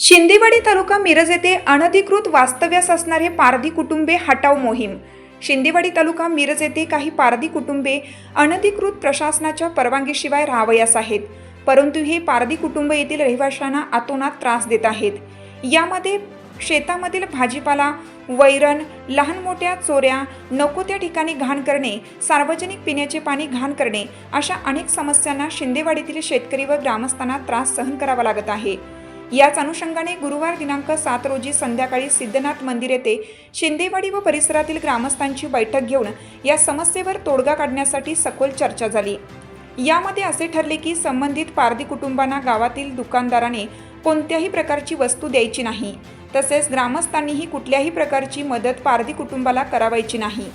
शिंदेवाडी तालुका मिरज येथे अनधिकृत वास्तव्यास असणारे पारधी कुटुंबे हटाव मोहीम. शिंदेवाडी तालुका मिरज येथे काही पारधी कुटुंबे अनधिकृत प्रशासनाच्या परवानगीशिवाय राहावयास आहेत. परंतु हे पारधी कुटुंब येथील रहिवाशांना आतोनात त्रास देत आहेत. यामध्ये शेतामधील भाजीपाला वैरण लहान मोठ्या चोऱ्या नको त्या ठिकाणी घाण करणे सार्वजनिक पिण्याचे पाणी घाण करणे अशा अनेक समस्यांना शिंदेवाडीतील शेतकरी व ग्रामस्थांना त्रास सहन करावा लागत आहे. याच अनुषंगाने गुरुवार दिनांक सात रोजी संध्याकाळी सिद्धनाथ मंदिर येथे शिंदेवाडी व परिसरातील ग्रामस्थांची बैठक घेऊन या समस्येवर तोडगा काढण्यासाठी सखोल चर्चा झाली. यामध्ये असे ठरले की संबंधित पारधी कुटुंबांना गावातील दुकानदाराने कोणत्याही प्रकारची वस्तू द्यायची नाही. तसेच ग्रामस्थांनीही कुठल्याही प्रकारची मदत पारधी कुटुंबाला करावायची नाही.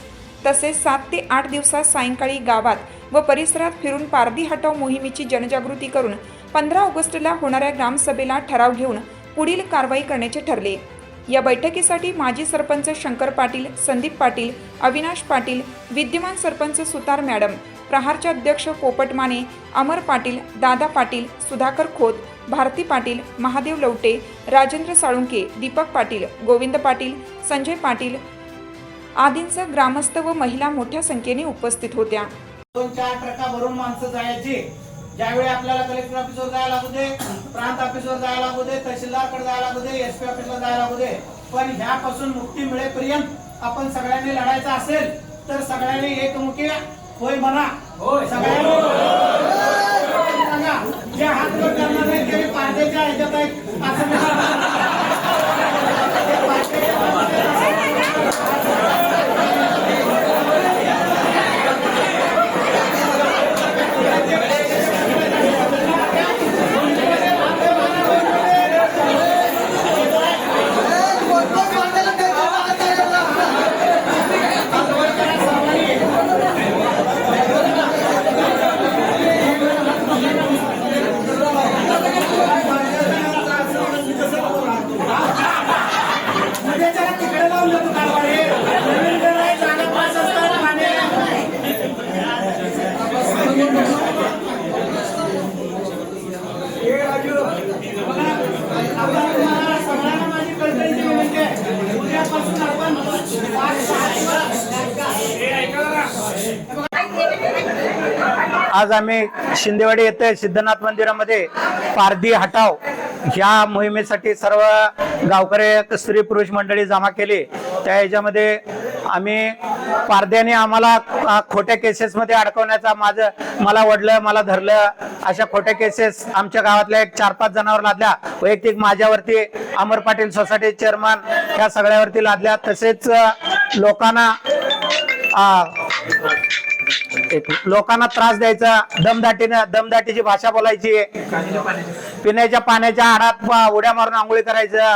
तसेच सात ते आठ दिवसात सायंकाळी गावात व परिसरात फिरून पारधी हटाव मोहिमेची जनजागृती करून पंधरा ऑगस्टला होणाऱ्या ग्रामसभेला ठराव घेऊन पुढील कारवाई करण्याचे ठरले. या बैठकीसाठी माजी सरपंच शंकर पाटील संदीप पाटील अविनाश पाटील विद्यमान सरपंच सुतार मॅडम प्रहारचे अध्यक्ष पोपट माने अमर पाटील दादा पाटील सुधाकर खोत भारती पाटील महादेव लवटे राजेंद्र साळुंके दीपक पाटील गोविंद पाटील संजय पाटील आदींसह ग्रामस्थ व महिला मोठ्या संख्येने उपस्थित होत्या. दोन चार ट्रका भरून माणसं जायची. ज्यावेळी आपल्याला कलेक्टर ऑफिसवर जायला लागू दे प्रांत ऑफिसवर जायला लागू दे तहसीलदारकडे जायला लागू दे एसपी ऑफिसला जायला लागू दे. पण ह्यापासून मुक्ती मिळेपर्यंत आपण सगळ्यांनी लढायचं असेल तर सगळ्यांनी एकमुखी होय म्हणा होय सगळ्यांनी सांगा जे हात करणार नाही ते पारदेच्या ह्याच्यात असं म्हणा. ते पारदेच्या म्हणजे त्याला तिकडे लावून देतो कारभार हे. नवीन घर आहे, जागा पास असतात, पाणी हे राजू, बघा, आता तुम्हाला सगळ्यांना माझी कळकळीची विनंती आपण आज आम्ही शिंदेवाडी येथे सिद्धनाथ मंदिरामध्ये पारधी हटाव ह्या मोहिमेसाठी सर्व गावकरी स्त्री पुरुष मंडळी जमा केली. त्या ह्याच्यामध्ये आम्ही पारध्याने आम्हाला खोट्या केसेसमध्ये अडकवण्याचा माझं मला वडलं मला धरलं अशा खोट्या केसेस आमच्या गावातल्या एक चार पाच जणांवर लादल्या. वैयक्तिक माझ्यावरती अमर पाटील सोसायटी चेअरमन ह्या सगळ्यावरती लादल्या. तसेच लोकांना लोकांना त्रास द्यायचा दमदाटीने दमदाटीची भाषा बोलायची. पिण्याच्या पाण्याच्या आडात उड्या मारून आंघोळी करायचं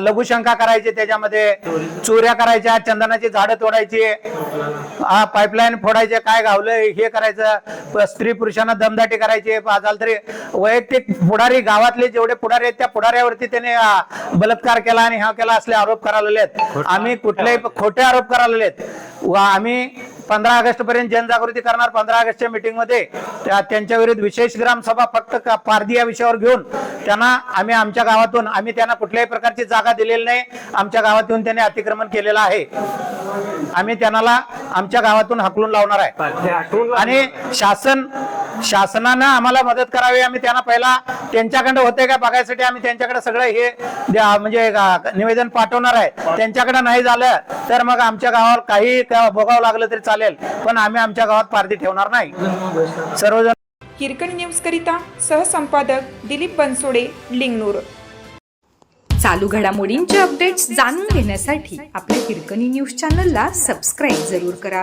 लघुशंका करायची त्याच्यामध्ये चोऱ्या करायच्या चंदनाची झाडं तोडायची पाईपलाईन फोडायचे काय गावलं हे करायचं स्त्री पुरुषांना दमदाटी करायची झालं तरी वैयक्तिक पुढारी गावातले जेवढे पुढारी आहेत त्या पुढाऱ्यावरती त्याने बलात्कार केला आणि हा केला असले आरोप करायला आहेत आम्ही कुठलेही खोटे आरोप करायला आहेत व आम्ही पंधरा ऑगस्ट पर्यंत जनजागृती करणार. पंधरा ऑगस्टच्या मीटिंगमध्ये त्या- त्यांच्या विरुद्ध विशेष ग्रामसभा फक्त पारधी या विषयावर घेऊन त्यांना आम्ही आमच्या गावातून आम्ही त्यांना कुठल्याही प्रकारची जागा दिलेली नाही. आमच्या गावात येऊन त्यांनी अतिक्रमण केलेलं आहे. आम्ही त्यांना आमच्या गावातून हकलून लावणार आहे. आणि शासन शासनानं आम्हाला मदत करावी. आम्ही त्यांना पहिला त्यांच्याकडे होते का बघायसाठी आम्ही त्यांच्याकडे सगळं हे म्हणजे निवेदन पाठवणार आहे. त्यांच्याकडे नाही झालं तर मग आमच्या गावाला काही क- भोगावं लागलं तरी चालेल. पण आम्ही आमच्या गावात पारधी ठेवणार नाही. सर्वजण हिरकणी न्यूजकरिता सहसंपादक दिलीप बनसोडे लिंगनूर. चालू घडामोडींचे अपडेट्स जाणून घेण्यासाठी आपल्या हिरकणी न्यूज चॅनलला सबस्क्राईब जरूर करा.